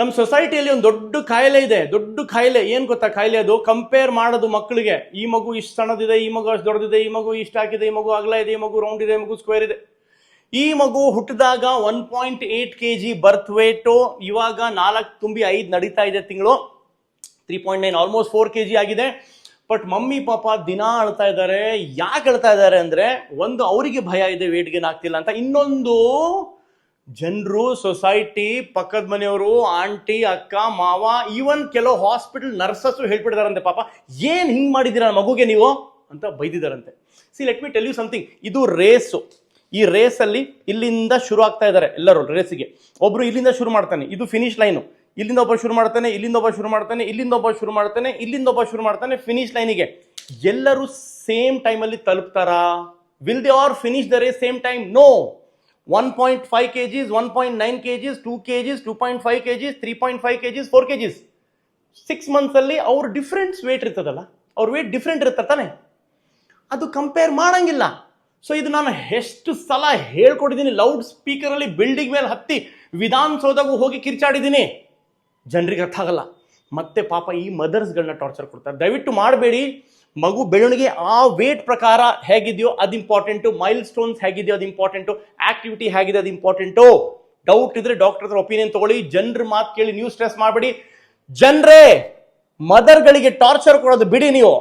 ನಮ್ಮ ಸೊಸೈಟಿಯಲ್ಲಿ ಒಂದು ದೊಡ್ಡ ಕಾಯಿಲೆ ಇದೆ, ದೊಡ್ಡ ಕಾಯಿಲೆ ಏನು ಗೊತ್ತಾ ಕಾಯಿಲೆ ಅದು? ಕಂಪೇರ್ ಮಾಡೋದು ಮಕ್ಕಳಿಗೆ ಈ ಮಗು ಇಷ್ಟು ಸಣ್ಣದಿದೆ, ಈ ಮಗು ಅಷ್ಟು ದೊಡ್ಡದಿದೆ, ಈ ಮಗು ಇಷ್ಟು ಹಾಕಿದೆ, ಈ ಮಗು ಅಗಲ ಇದೆ, ಈ ಮಗು ರೌಂಡ್ ಇದೆ, ಈ ಮಗು ಸ್ಕ್ವೇರ್ ಇದೆ. ಈ ಮಗು ಹುಟ್ಟಿದಾಗ one point eight K G birth weight ಇವಾಗ ನಾಲ್ಕು ತುಂಬಿ ಐದು ನಡೀತಾ ಇದೆ ತಿಂಗಳು. Three point nine almost four K G ಆಗಿದೆ. ಬಟ್ ಮಮ್ಮಿ, ಪಾಪ ದಿನ ಅಳ್ತಾ ಇದ್ದಾರೆ ಯಾಕೆ ಅಳ್ತಾ ಇದ್ದಾರೆ ಅಂದರೆ, ಒಂದು ಅವರಿಗೆ ಭಯ ಇದೆ ವೇಟ್ ಗೇನ್ ಆಗ್ತಿಲ್ಲ ಅಂತ. ಇನ್ನೊಂದು ಜನರು, ಸೊಸೈಟಿ, ಪಕ್ಕದ ಮನೆಯವರು, ಆಂಟಿ, ಅಕ್ಕ, ಮಾವ ಈವನ್ ಕೆಲವು ಹಾಸ್ಪಿಟಲ್ ನರ್ಸಸ್ಸು ಹೇಳ್ಬಿಟ್ಟಿದಾರಂತೆ, ಪಾಪ. ಏನ್ ಹಿಂಗ್ ಮಾಡಿದ್ದೀರಾ ಮಗುಗೆ ನೀವು? ಅಂತ ಬೈದಿದಾರಂತೆ. See let me tell you something ಇದು ರೇಸು. ಈ ರೇಸಲ್ಲಿ ಇಲ್ಲಿಂದ ಶುರು ಆಗ್ತಾ ಇದ್ದಾರೆ ಎಲ್ಲರೂ ರೇಸಿಗೆ. ಒಬ್ರು ಇಲ್ಲಿಂದ ಶುರು ಮಾಡ್ತಾನೆ, ಇದು ಫಿನಿಶ್ ಲೈನು ಇಲ್ಲಿಂದ ಒಬ್ಬ ಶುರು ಮಾಡ್ತಾನೆ, ಇಲ್ಲಿಂದ ಒಬ್ಬ ಶುರು ಮಾಡ್ತಾನೆ, ಇಲ್ಲಿಂದ ಒಬ್ಬ ಶುರು ಮಾಡ್ತಾನೆ, ಇಲ್ಲಿಂದ ಒಬ್ಬ ಶುರು ಮಾಡ್ತಾನೆ ಫಿನಿಶ್ ಲೈನಿಗೆ ಎಲ್ಲರೂ ಸೇಮ್ ಟೈಮಲ್ಲಿ ತಲುಪ್ತಾರಾ? Will they are finish the race same time no one point five K Gs one point nine K Gs two K Gs two point five K Gs three point five K Gs four K Gs six ಮಂತ್ಸಲ್ಲಿ ಅವ್ರ difference wait ಇರ್ತದಲ್ಲ, ಅವ್ರ wait different ಇರುತ್ತೆ ತಾನೆ. ಅದು compare ಮಾಡಂಗಿಲ್ಲ. So ಇದು ನಾನು ಎಷ್ಟು ಸಲ ಹೇಳ್ಕೊಟ್ಟಿದ್ದೀನಿ ಲೌಡ್ ಸ್ಪೀಕರಲ್ಲಿ ಬಿಲ್ಡಿಂಗ್ ಮೇಲೆ ಹತ್ತಿ ವಿಧಾನಸೌಧಗೂ ಹೋಗಿ ಕಿರ್ಚಾಡಿದ್ದೀನಿ. ಜನರಿಗೆ ಅರ್ಥ ಆಗಲ್ಲ. ಮತ್ತೆ ಪಾಪ ಈ ಮದರ್ಸ್ಗಳನ್ನ ಟಾರ್ಚರ್ ಕೊಡ್ತಾರೆ. ದಯವಿಟ್ಟು ಮಾಡಬೇಡಿ. ಮಗು ಬೆಳವಣಿಗೆ ಆ ವೇಟ್ ಪ್ರಕಾರ ಹೇಗಿದೆಯೋ ಅದು ಇಂಪಾರ್ಟೆಂಟು ಮೈಲ್ ಸ್ಟೋನ್ಸ್ ಹೇಗಿದೆಯೋ ಅದು ಇಂಪಾರ್ಟೆಂಟು ಆಕ್ಟಿವಿಟಿ ಹೇಗಿದೆ ಅದು ಇಂಪಾರ್ಟೆಂಟು ಡೌಟ್ ಇದ್ರೆ ಡಾಕ್ಟರ್ ಹತ್ರ ಒಪಿನಿಯನ್ ತಗೊಳ್ಳಿ. ಜನರ ಮಾತು ಕೇಳಿ ನೀವು ಸ್ಟ್ರೆಸ್ ಮಾಡಬೇಡಿ. ಜನರೇ ಮದರ್ಗಳಿಗೆ ಟಾರ್ಚರ್ ಕೊಡೋದು ಬಿಡಿ ನೀವು.